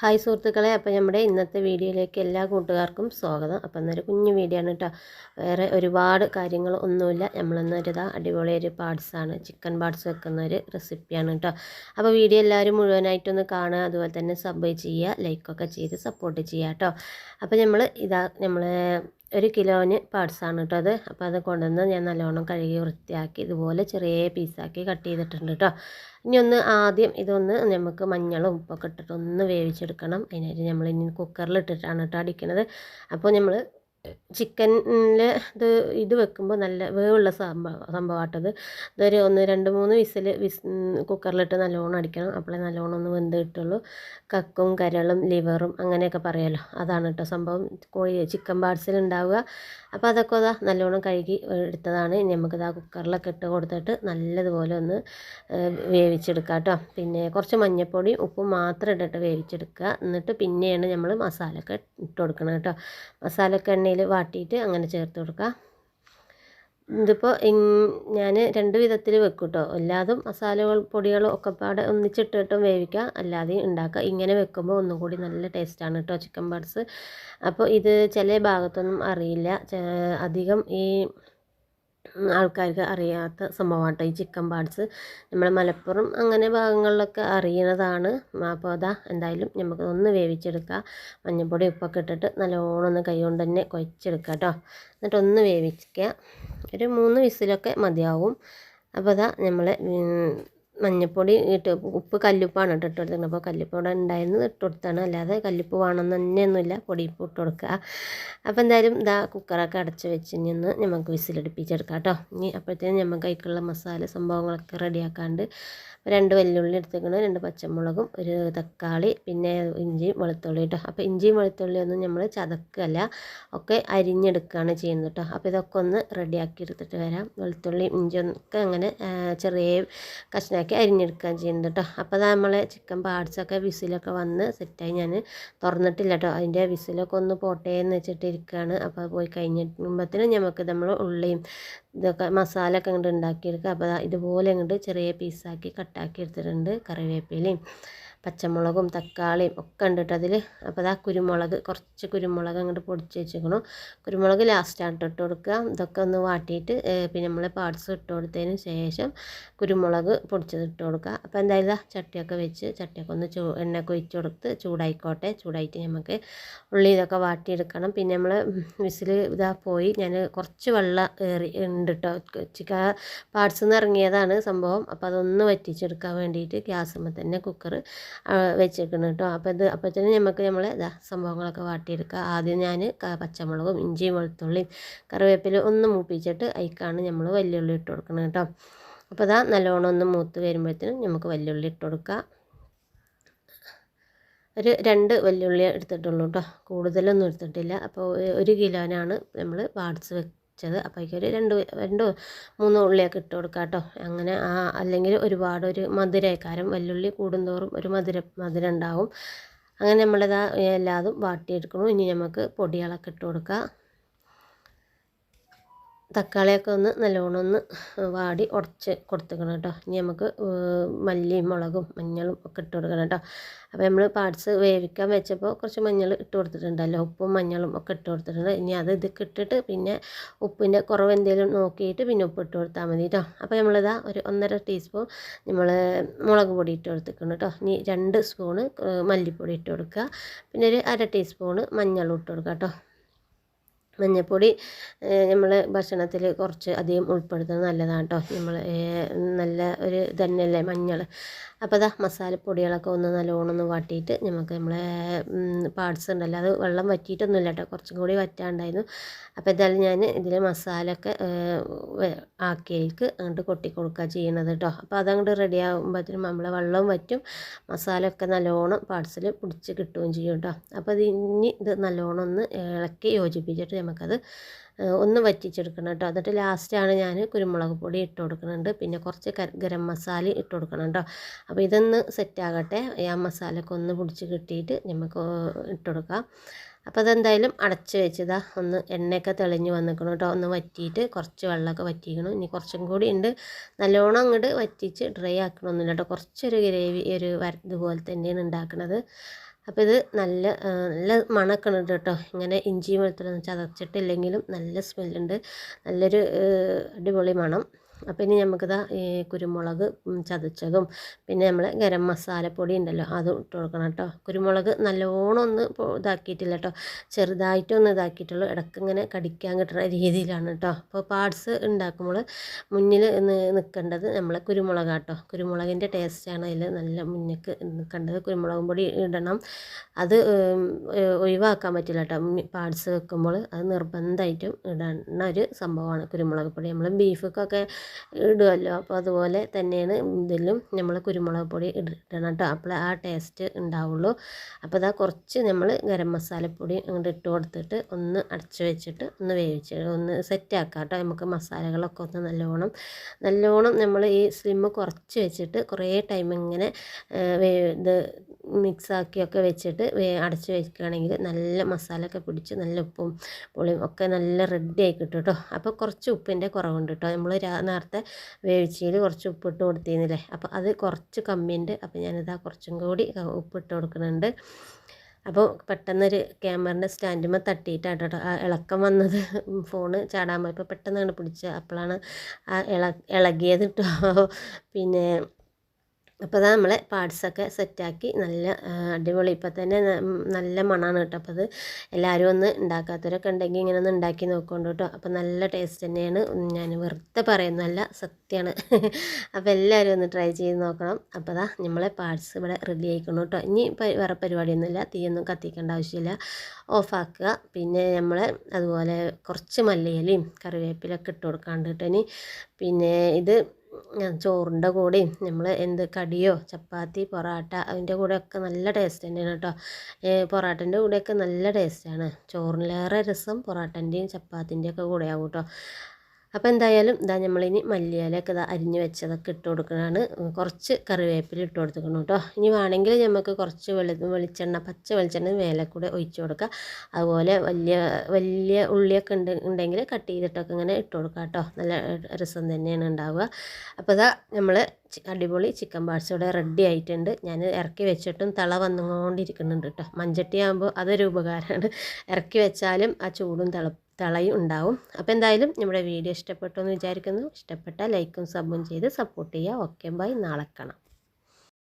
Hi സുഹൃത്തുക്കളെ അപ്പോൾ നമ്മുടെ ഇന്നത്തെ വീഡിയോയിലേക്ക് എല്ലാ കൂട്ടുകാർക്കും സ്വാഗതം. അപ്പോൾ ഇന്നൊരു കുഞ്ഞു വീഡിയോ ആണ് കേട്ടോ. വേറെ ഒരുപാട് കാര്യങ്ങൾ ഒന്നുമില്ല. നമ്മളിന്നൊരു ഇതാ അടിപൊളി ഒരു പാർട്സാണ് ചിക്കൻ പാർട്സ് വെക്കുന്ന ഒരു റെസിപ്പിയാണ് കേട്ടോ. അപ്പോൾ വീഡിയോ എല്ലാവരും മുഴുവനായിട്ടൊന്ന് കാണുക അതുപോലെ തന്നെ സബ് ചെയ്യുക ലൈക്കൊക്കെ ചെയ്ത് സപ്പോർട്ട് ചെയ്യുക കേട്ടോ. അപ്പോൾ നമ്മൾ ഇതാ നമ്മൾ ഒരു കിലോന് പാർട്സാണ് കേട്ടോ അത്. അപ്പോൾ അത് കൊണ്ടുവന്ന് ഞാൻ നല്ലോണം കഴുകി വൃത്തിയാക്കി ഇതുപോലെ ചെറിയ പീസാക്കി കട്ട് ചെയ്തിട്ടുണ്ട് കേട്ടോ. ഇനി ഒന്ന് ആദ്യം ഇതൊന്ന് നമുക്ക് മഞ്ഞളും ഉപ്പൊക്കെ ഇട്ടിട്ട് ഒന്ന് വേവിച്ചെടുക്കണം. അതിനായിട്ട് നമ്മൾ ഇനി കുക്കറിൽ ഇട്ടിട്ടാണ് കേട്ടോ അടിക്കണത്. അപ്പോൾ നമ്മൾ ചിക്കനിൽ ഇത് ഇത് വെക്കുമ്പോൾ നല്ല വേവുള്ള സംഭവം സംഭവമാട്ടത് ഇതൊരു ഒന്ന് രണ്ട് മൂന്ന് വിസിൽ വിസ് കുക്കറിലിട്ട് നല്ലോണം അടിക്കണം. അപ്പോഴേ നല്ലോണം ഒന്ന് വെന്ത് കിട്ടുള്ളൂ. കക്കും കരളും ലിവറും അങ്ങനെയൊക്കെ പറയുമല്ലോ അതാണ് കേട്ടോ സംഭവം. കോഴി ചിക്കൻ പാർട്സിൽ ഉണ്ടാവുക അപ്പോൾ അതൊക്കെ അതാ നല്ലോണം കഴുകി എടുത്തതാണ്. നമുക്കിത് ആ കുക്കറിലൊക്കെ ഇട്ട് കൊടുത്തിട്ട് നല്ലതുപോലെ ഒന്ന് വേവിച്ചെടുക്കാം കേട്ടോ പിന്നെ കുറച്ച് മഞ്ഞൾപ്പൊടിയും ഉപ്പും മാത്രം ഇട്ടിട്ട് വേവിച്ചെടുക്കുക. എന്നിട്ട് പിന്നെയാണ് നമ്മൾ മസാലയൊക്കെ ഇട്ട് കൊടുക്കണം കേട്ടോ മസാലയൊക്കെ എണ്ണയിൽ വാട്ടിയിട്ട് അങ്ങനെ ചേർത്ത് കൊടുക്കുക ഇതിപ്പോൾ ഞാൻ രണ്ട് വിധത്തിൽ വെക്കും കേട്ടോ എല്ലാതും മസാലകൾ പൊടികളും ഒക്കെ പാടെ ഒന്നിച്ചിട്ടിട്ടും വേവിക്കുക. അല്ലാതെയും ഉണ്ടാക്കുക. ഇങ്ങനെ വെക്കുമ്പോൾ ഒന്നും കൂടി നല്ല ടേസ്റ്റാണ് കേട്ടോ ചിക്കൻ ബർഡ്സ് അപ്പോൾ ഇത് ചില ഭാഗത്തൊന്നും അറിയില്ല. അധികം ഈ ആൾക്കാർക്ക് അറിയാത്ത സംഭവമാണ് ഈ ചിക്കൻ പാർട്സ് നമ്മുടെ മലപ്പുറം അങ്ങനെ ഭാഗങ്ങളിലൊക്കെ അറിയുന്നതാണ്. അപ്പോൾ അതാ എന്തായാലും നമുക്ക് ഒന്ന് വേവിച്ചെടുക്കുക മഞ്ഞൾപ്പൊടി ഉപ്പൊക്കെ ഇട്ടിട്ട് നല്ലോണം ഒന്ന് കൈ കൊണ്ട് തന്നെ കുഴച്ചെടുക്കുക കേട്ടോ. എന്നിട്ടൊന്ന് വേവിക്കുക ഒരു മൂന്ന് വിസിലൊക്കെ മതിയാവും. അപ്പോൾ അതാ നമ്മൾ മഞ്ഞൾപ്പൊടി ഇട്ട് ഉപ്പ് കല്ലുപ്പാണ് ഇട്ട് ഇട്ട് കൊടുത്തിരുന്നത്. അപ്പോൾ കല്ലുപ്പ് ഇവിടെ ഉണ്ടായിരുന്നു ഇട്ട് കൊടുത്താണ്. അല്ലാതെ കല്ലുപ്പ് വേണമെന്ന് തന്നെയൊന്നുമില്ല. പൊടി ഉപ്പ് ഇട്ട് കൊടുക്കുക. അപ്പോൾ എന്തായാലും ഇതാ കുക്കറൊക്കെ അടച്ച് വെച്ച് ഇനി ഒന്ന് നമുക്ക് വിസിലടുപ്പിച്ചെടുക്കാം കേട്ടോ. ഇനി അപ്പോഴത്തേനും നമുക്ക് കൈക്കുള്ള മസാല സംഭവങ്ങളൊക്കെ റെഡിയാക്കാണ്ട് രണ്ട് വെല്ലുള്ളി എടുത്തേക്കണം രണ്ട് പച്ചമുളകും ഒരു തക്കാളി പിന്നെ ഇഞ്ചിയും വെളുത്തുള്ളി കേട്ടോ. അപ്പോൾ ഇഞ്ചിയും വെളുത്തുള്ളിയൊന്നും നമ്മൾ ചതക്കല്ല ഒക്കെ അരിഞ്ഞെടുക്കുകയാണ് ചെയ്യുന്നത് കേട്ടോ. അപ്പോൾ ഇതൊക്കെ ഒന്ന് റെഡിയാക്കി എടുത്തിട്ട് വരാം. വെളുത്തുള്ളി ഇഞ്ചിയൊക്കെ അങ്ങനെ ചെറിയ കഷ്ണാക്കി അരിഞ്ഞെടുക്കാൻ ചെയ്യുന്നത് കേട്ടോ. അപ്പോൾ അത് നമ്മളെ ചിക്കൻ പാർട്സൊക്കെ വിസിലൊക്കെ വന്ന് സെറ്റായി ഞാൻ തുറന്നിട്ടില്ല കേട്ടോ. അതിന്റെ വിസിലൊക്കെ ഒന്ന് പോട്ടേന്ന് വെച്ചിട്ട് ഇരിക്കുകയാണ് അപ്പോൾ പോയി കഴിഞ്ഞിട്ടുമ്പോഴത്തേനും നമുക്ക് നമ്മൾ ഉള്ളിയും ഇതൊക്കെ മസാല ഒക്കെ ഇങ്ങോട്ട് ഉണ്ടാക്കിയെടുക്കുക. അപ്പോൾ ഇതുപോലെ ഇങ്ങോട്ട് ചെറിയ പീസാക്കി കട്ടാക്കി എടുത്തിട്ടുണ്ട് കറിവേപ്പിലയും. പച്ചമുളകും തക്കാളിയും ഒക്കെ ഉണ്ട് അതിൽ അപ്പോൾ അതാ കുരുമുളക് കുറച്ച് കുരുമുളക് അങ്ങോട്ട് പൊടിച്ച് വെച്ചേക്കണം. കുരുമുളക് ലാസ്റ്റാണ് ഇട്ട് കൊടുക്കുക. ഇതൊക്കെ ഒന്ന് വാട്ടിയിട്ട് പിന്നെ നമ്മൾ പാർട്സ് ഇട്ട് കൊടുത്തതിന് ശേഷം കുരുമുളക് പൊടിച്ചത് ഇട്ട് കൊടുക്കുക. അപ്പോൾ എന്തായാലും ചട്ടിയൊക്കെ വെച്ച് ചട്ടിയൊക്കെ ഒന്ന് ചൂ എണ്ണയൊക്കെ ഒഴിച്ച് കൊടുത്ത് ചൂടായിക്കോട്ടെ. ചൂടായിട്ട് നമുക്ക് ഉള്ളി ഇതൊക്കെ വാട്ടിയെടുക്കണം. പിന്നെ നമ്മൾ വിസിൽ ഇതാ പോയി ഞാൻ കുറച്ച് വെള്ളം ഏറി ഉണ്ട് കേട്ടോ. ചിക്ക പാർട്സ് നിന്ന് ഇറങ്ങിയതാണ് സംഭവം. അപ്പോൾ അതൊന്ന് വറ്റിച്ചെടുക്കാൻ വേണ്ടിയിട്ട് ഗ്യാസുമ്പോൾ തന്നെ കുക്കർ വെച്ചേക്കണം കേട്ടോ. അപ്പോൾ ഇത് അപ്പോഴത്തേനും നമുക്ക് നമ്മൾ ഇതാ സംഭവങ്ങളൊക്കെ വാട്ടിയെടുക്കുക. ആദ്യം ഞാൻ പച്ചമുളകും ഇഞ്ചിയും വെളുത്തുള്ളിയും കറിവേപ്പില ഒന്ന് മൂപ്പിച്ചിട്ട് അതിക്കാണ് നമ്മൾ വലിയുള്ളി ഇട്ട് കൊടുക്കണം കേട്ടോ. അപ്പോൾ ഇതാ നല്ലോണം ഒന്ന് മൂത്ത് വരുമ്പോഴത്തേനും നമുക്ക് വലിയുള്ളി ഇട്ട് കൊടുക്കുക. ഒരു രണ്ട് വെല്ലുള്ളി എടുത്തിട്ടുള്ളൂ കേട്ടോ. കൂടുതലൊന്നും എടുത്തിട്ടില്ല. അപ്പോൾ ഒരു കിലോനാണ് നമ്മൾ പാർട്സ് വെച്ചത്. അപ്പോൾ ഒരു രണ്ട് രണ്ട് മൂന്ന് ഉള്ളിയൊക്കെ ഇട്ട് കൊടുക്കാം കേട്ടോ അങ്ങനെ ആ അല്ലെങ്കിൽ ഒരുപാട് ഒരു മധുരക്കാരം വെല്ലുള്ളി കൂടുന്തോറും ഒരു മധുര മധുരം ഉണ്ടാവും. അങ്ങനെ നമ്മളിതാ എല്ലാതും വാട്ടിയെടുക്കണം. ഇനി നമുക്ക് പൊടികളൊക്കെ ഇട്ട് കൊടുക്കുക തക്കാളിയൊക്കെ ഒന്ന് നല്ലോണം ഒന്ന് വാടി ഉടച്ച് കൊടുത്തുക്കണം കേട്ടോ. ഇനി നമുക്ക് മല്ലിയും മുളകും മഞ്ഞളും ഒക്കെ ഇട്ട് കൊടുക്കണം കേട്ടോ. അപ്പോൾ നമ്മൾ പാർട്സ് വേവിക്കാൻ വെച്ചപ്പോൾ കുറച്ച് മഞ്ഞൾ ഇട്ട് കൊടുത്തിട്ടുണ്ടല്ലോ. ഉപ്പും മഞ്ഞളും ഒക്കെ ഇട്ട് കൊടുത്തിട്ടുണ്ട്. ഇനി അത് ഇതൊക്കെ ഇട്ടിട്ട് പിന്നെ ഉപ്പിന്റെ കുറവ് എന്തെങ്കിലും നോക്കിയിട്ട് പിന്നെ ഉപ്പ് ഇട്ട് കൊടുത്താൽ മതി കേട്ടോ. അപ്പോൾ നമ്മളിതാ ഒരു ഒന്നര ടീസ്പൂൺ നമ്മൾ മുളക് പൊടി ഇട്ട് കൊടുത്തിക്കണം കേട്ടോ. ഇനി രണ്ട് സ്പൂണ് മല്ലിപ്പൊടി ഇട്ട് കൊടുക്കുക. പിന്നെ ഒരു അര ടീസ്പൂണ് മഞ്ഞളും ഇട്ട് കൊടുക്കുക കേട്ടോ. മഞ്ഞൾപ്പൊടി നമ്മൾ ഭക്ഷണത്തിൽ കുറച്ച് അധികം ഉൾപ്പെടുത്തുന്നത് നല്ലതാണ് കേട്ടോ നമ്മൾ നല്ല ഒരു തന്നെയല്ലേ മഞ്ഞൾ അപ്പോൾ അതാ മസാലപ്പൊടികളൊക്കെ ഒന്ന് നല്ലോണം ഒന്ന് വാട്ടിയിട്ട് നമുക്ക് നമ്മളെ പാർട്സ് ഉണ്ടല്ലോ അത് വെള്ളം വറ്റിയിട്ടൊന്നുമില്ല കേട്ടോ കുറച്ചും കൂടി വറ്റാണ്ടായിരുന്നു. അപ്പോൾ എന്തായാലും ഞാൻ ഇതിൽ മസാലയൊക്കെ ആക്കിയേക്ക് അങ്ങോട്ട് കൊട്ടി കൊടുക്കുക ചെയ്യണത് കേട്ടോ അപ്പോൾ അതങ്ങോട്ട് റെഡി ആകുമ്പോഴത്തേനും നമ്മളെ വെള്ളവും വറ്റും മസാലയൊക്കെ നല്ലോണം പാർട്സിൽ പിടിച്ച് കിട്ടുകയും ചെയ്യും കേട്ടോ അപ്പോൾ ഇത് ഇനി ഇത് നല്ലോണം ഒന്ന് ഇളക്കി യോജിപ്പിച്ചിട്ട് നമുക്കത് ഒന്ന് വറ്റിച്ചെടുക്കണം കേട്ടോ. എന്നിട്ട് ലാസ്റ്റാണ് ഞാൻ കുരുമുളക് പൊടി ഇട്ട് കൊടുക്കുന്നുണ്ട്. പിന്നെ കുറച്ച് ഗരം മസാല ഇട്ട് കൊടുക്കണം കേട്ടോ. അപ്പോൾ ഇതൊന്ന് സെറ്റാകട്ടെ. ആ മസാലയൊക്കെ ഒന്ന് പിടിച്ച് കിട്ടിയിട്ട് നമുക്ക് ഇട്ട് കൊടുക്കാം. അപ്പോൾ അതെന്തായാലും അടച്ച് വെച്ചതാ. ഒന്ന് എണ്ണയൊക്കെ തെളിഞ്ഞ് വന്നിക്കണം കേട്ടോ. ഒന്ന് വറ്റിയിട്ട് കുറച്ച് വെള്ളമൊക്കെ വറ്റിക്കണം ഇനി കുറച്ചും കൂടി ഉണ്ട്. നല്ലോണം അങ്ങോട്ട് വറ്റിച്ച് ഡ്രൈ ആക്കണമൊന്നുമില്ല കേട്ടോ. കുറച്ചൊരു ഗ്രേവി ഒരു ഇതുപോലെ തന്നെയാണ് ഉണ്ടാക്കുന്നത് അപ്പോൾ ഇത് നല്ല നല്ല മണക്കണം കേട്ടോ. ഇങ്ങനെ ഇഞ്ചി വെളുത്തുള്ളി ചതച്ചിട്ടില്ലെങ്കിലും നല്ല സ്മെല്ലുണ്ട് നല്ലൊരു അടിപൊളി മണം. ഇനി നമുക്കിതാ ഈ കുരുമുളക് ചതച്ചതും പിന്നെ നമ്മൾ ഗരം മസാലപ്പൊടി ഉണ്ടല്ലോ അത് ഇട്ട് കൊടുക്കണം കേട്ടോ കുരുമുളക് നല്ലോണം ഒന്ന് ഇതാക്കിയിട്ടില്ല കേട്ടോ ചെറുതായിട്ടൊന്ന് ഇതാക്കിയിട്ടുള്ളൂ. ഇടയ്ക്ക് ഇങ്ങനെ കടിക്കാൻ കിട്ടുന്ന രീതിയിലാണ് കേട്ടോ അപ്പോൾ പാർട്സ് ഉണ്ടാക്കുമ്പോൾ മുന്നിൽ നിൽക്കേണ്ടത് നമ്മൾ കുരുമുളക് കേട്ടോ കുരുമുളകിന്റെ ടേസ്റ്റാണ് അതിൽ നല്ല മുന്നേക്ക് നിൽക്കേണ്ടത് കുരുമുളകും പൊടി ഇടണം. അത് ഒഴിവാക്കാൻ പറ്റില്ല കേട്ടോ പാർട്സ് വെക്കുമ്പോൾ അത് നിർബന്ധമായിട്ടും ഇടുന്ന ഒരു സംഭവമാണ് കുരുമുളക് പൊടി. നമ്മൾ ബീഫൊക്കെ ഇടുമല്ലോ അപ്പോൾ അതുപോലെ തന്നെയാണ് ഇതിലും നമ്മൾ കുരുമുളക് പൊടി ഇടണം കേട്ടോ അപ്പോൾ ആ ടേസ്റ്റ് ഉണ്ടാവുള്ളൂ അപ്പോൾ അതാ കുറച്ച് നമ്മൾ ഗരം മസാലപ്പൊടി അങ്ങോട്ട് ഇട്ട് കൊടുത്തിട്ട് ഒന്ന് അടച്ച് വെച്ചിട്ട് ഒന്ന് വേവിച്ച് ഒന്ന് സെറ്റാക്കാം കേട്ടോ നമുക്ക് മസാലകളൊക്കെ ഒന്ന് നല്ലോണം നല്ലോണം നമ്മൾ ഈ സ്ലിമ്മ് കുറച്ച് വെച്ചിട്ട് കുറേ ടൈം ഇങ്ങനെ ഇത് മിക്സാക്കിയൊക്കെ വെച്ചിട്ട് അടച്ച് വെക്കുകയാണെങ്കിൽ നല്ല മസാലയൊക്കെ പിടിച്ച് നല്ല ഉപ്പും പുളിയും ഒക്കെ നല്ല റെഡി ആയി കിട്ടും കേട്ടോ അപ്പോൾ കുറച്ച് ഉപ്പിന്റെ കുറവുണ്ട് കേട്ടോ നമ്മൾ നേരത്തെ വേവിച്ചതിൽ കുറച്ച് ഉപ്പിട്ട് കൊടുത്തിരുന്നില്ലേ? അപ്പോൾ അത് കുറച്ച് കമ്മിയുണ്ട്. അപ്പോൾ ഞാനിതാ കുറച്ചും കൂടി ഉപ്പിട്ട് കൊടുക്കുന്നുണ്ട്. അപ്പോൾ പെട്ടെന്നൊരു ക്യാമറന്റെ തട്ടിയിട്ടാണ് തട്ടിയിട്ടാട്ടോ ആ ഇളക്കം വന്നത്. ഫോണ് ചാടാൻ പോയപ്പോൾ പെട്ടെന്നാണ് പിടിച്ചത്. അപ്പോഴാണ് ആ ഇള ഇളകിയത് കേട്ടോ പിന്നെ അപ്പോൾ അതാ നമ്മളെ പാർട്സൊക്കെ സെറ്റാക്കി നല്ല അടിപൊളി. ഇപ്പം തന്നെ നല്ല മണമാണ് കേട്ടോ. അപ്പോൾ അത് എല്ലാവരും ഒന്ന് ഉണ്ടാക്കാത്തവരൊക്കെ ഉണ്ടെങ്കിൽ ഇങ്ങനെ ഒന്ന് ഉണ്ടാക്കി നോക്കുകൊണ്ട് കേട്ടോ. അപ്പോൾ നല്ല ടേസ്റ്റ് തന്നെയാണ്. ഞാൻ വെറുതെ പറയുന്നതല്ല സത്യമാണ് അപ്പോൾ എല്ലാവരും ഒന്ന് ട്രൈ ചെയ്ത് നോക്കണം. അപ്പോൾ അതാ നമ്മളെ പാർട്സ് ഇവിടെ റെഡി ആയിക്കണം കേട്ടോ. ഇനി വേറെ പരിപാടിയൊന്നുമില്ല. തീയൊന്നും കത്തിക്കേണ്ട ആവശ്യമില്ല. ഓഫാക്കുക. പിന്നെ നമ്മൾ അതുപോലെ കുറച്ച് മല്ലിയിലയും കറിവേപ്പിലൊക്കെ ഇട്ട് കൊടുക്കാണ്ട് കേട്ടോ ഇനി. പിന്നെ ഇത് ചോറിന്റെ കൂടെയും നമ്മൾ എന്ത് കടിയോ ചപ്പാത്തി പൊറോട്ട അതിന്റെ കൂടെയൊക്കെ നല്ല ടേസ്റ്റ് തന്നെയാണ് കേട്ടോ. പൊറോട്ടന്റെ കൂടെയൊക്കെ നല്ല ടേസ്റ്റാണ് ചോറിലേറെ രസം പൊറോട്ടന്റെയും ചപ്പാത്തിന്റെയൊക്കെ കൂടെയാവും കേട്ടോ. അപ്പോൾ എന്തായാലും ഇതാ നമ്മളിനി മല്ലിയിലൊക്കെ ഇതാ അരിഞ്ഞ് വെച്ചതൊക്കെ ഇട്ട് കൊടുക്കുന്നതാണ് കുറച്ച് കറിവേപ്പില ഇട്ട് കൊടുക്കണം കേട്ടോ. ഇനി വേണമെങ്കിൽ നമുക്ക് കുറച്ച് വെളി വെളിച്ചെണ്ണ പച്ച വെളിച്ചെണ്ണ മേലെ കൂടെ ഒഴിച്ച് കൊടുക്കുക അതുപോലെ വലിയ വലിയ ഉള്ളിയൊക്കെ ഉണ്ട് ഉണ്ടെങ്കിൽ കട്ട് ചെയ്തിട്ടൊക്കെ ഇങ്ങനെ ഇട്ട് കൊടുക്കുക കേട്ടോ. നല്ല രസം തന്നെയാണ് ഉണ്ടാവുക. അപ്പോൾ ഇതാ നമ്മൾ അടിപൊളി ചിക്കൻ പാർട്സ് ഇവിടെ റെഡി ആയിട്ടുണ്ട്. ഞാൻ ഇറക്കി വെച്ചിട്ടും തള വന്നുകൊണ്ടിരിക്കുന്നുണ്ട് കേട്ടോ. മഞ്ചട്ടി ആകുമ്പോൾ അതൊരു ഉപകാരമാണ്. ഇറക്കി വെച്ചാലും ആ ചൂടും തിള തിളയും ഉണ്ടാവും. അപ്പോൾ എന്തായാലും നമ്മുടെ വീഡിയോ ഇഷ്ടപ്പെട്ടു എന്ന് വിചാരിക്കുന്നു. ഇഷ്ടപ്പെട്ടാൽ ലൈക്കും സബും ചെയ്ത് സപ്പോർട്ട് ചെയ്യുക. ഓക്കെ ബൈ നാളെ കാണാം.